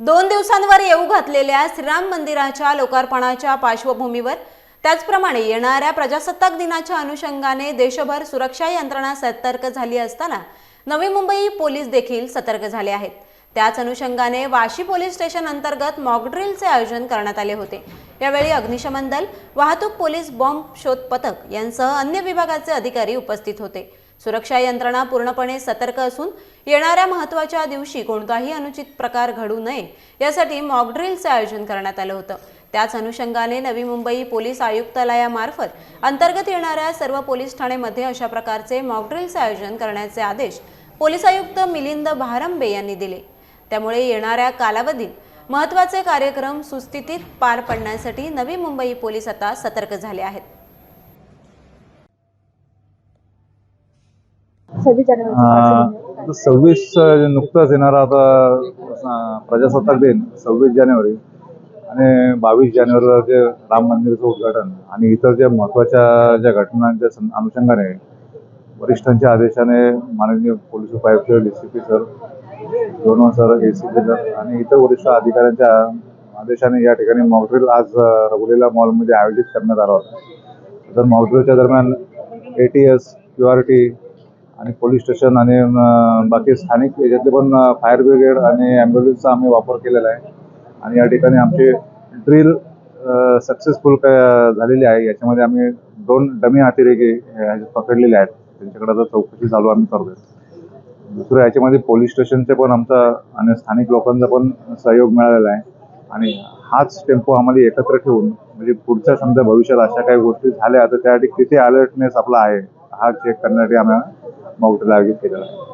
दोन दिवसांवर येऊ घातलेल्या श्रीराम मंदिराच्या लोकार्पणाच्या पार्श्वभूमीवर त्याचप्रमाणे येणाऱ्या प्रजासत्ताक दिनाच्या अनुषंगाने देशभर सुरक्षा यंत्रणा सतर्क झाली असताना नवी मुंबई पोलीस देखील सतर्क झाले आहेत. त्याच अनुषंगाने वाशी पोलीस स्टेशन अंतर्गत मॉकड्रिलचे आयोजन करण्यात आले होते. यावेळी अग्निशमन दल वाहतूक पोलीस बॉम्ब शोध पथक यांसह अन्य विभागाचे अधिकारी उपस्थित होते. सुरक्षा यंत्रणा पूर्णपणे सतर्क असून येणाऱ्या महत्त्वाच्या दिवशी कोणताही अनुचित प्रकार घडू नये यासाठी मॉकड्रिलचे आयोजन करण्यात आलं होतं. त्याच अनुषंगाने नवी मुंबई पोलीस आयुक्तालयामार्फत अंतर्गत येणाऱ्या सर्व पोलीस ठाणेमध्ये अशा प्रकारचे मॉकड्रिलचे आयोजन करण्याचे आदेश पोलीस आयुक्त मिलिंद भारंबे यांनी दिले. त्यामुळे येणाऱ्या कालावधीत महत्त्वाचे कार्यक्रम सुस्थितीत पार पडण्यासाठी नवी मुंबई पोलीस आता सतर्क झाले आहेत. सव्वीस जानेवारी सव्वीस नुकताच येणारा आता प्रजासत्ताक दिन सव्वीस जानेवारी आणि बावीस जानेवारीला जे राम मंदिराचं उद्घाटन आणि इतर ज्या महत्त्वाच्या ज्या घटनांच्या अनुषंगाने वरिष्ठांच्या आदेशाने माननीय पोलीस उपायुक्त डी सी पी सर दोन sir A C P sir आणि इतर वरिष्ठ अधिकाऱ्यांच्या आदेशाने या ठिकाणी मॉकड्रिल आज रघुलीला मॉलमध्ये आयोजित करण्यात आला होता. तर मॉकड्रिलच्या दरम्यान A T S Q R T आणि पोलीस स्टेशन आणि बाकी स्थानिक याच्यातले पण फायर ब्रिगेड आणि ॲम्ब्युलन्सचा आम्ही वापर केलेला आहे. आणि या ठिकाणी आमचे ड्रिल सक्सेसफुल झालेली आहे. याच्यामध्ये आम्ही दोन डमी अतिरेकी पकडलेले आहेत. त्यांच्याकडे आता चौकशी चालू आम्ही करतोय. दुसरं याच्यामध्ये पोलीस स्टेशनचे पण आमचा आणि स्थानिक लोकांचा पण सहयोग मिळालेला आहे. आणि हाच टेम्पो आम्हाला एकत्र ठेवून म्हणजे पुढच्या समजा भविष्यात अशा काही गोष्टी झाल्या तर त्यासाठी किती अलर्टनेस आपला आहे. हा चेक करण्यासाठी आम्हाला ਮੌਟ ਲਾ ਕੇ ਫਿਰ ਆਇਆ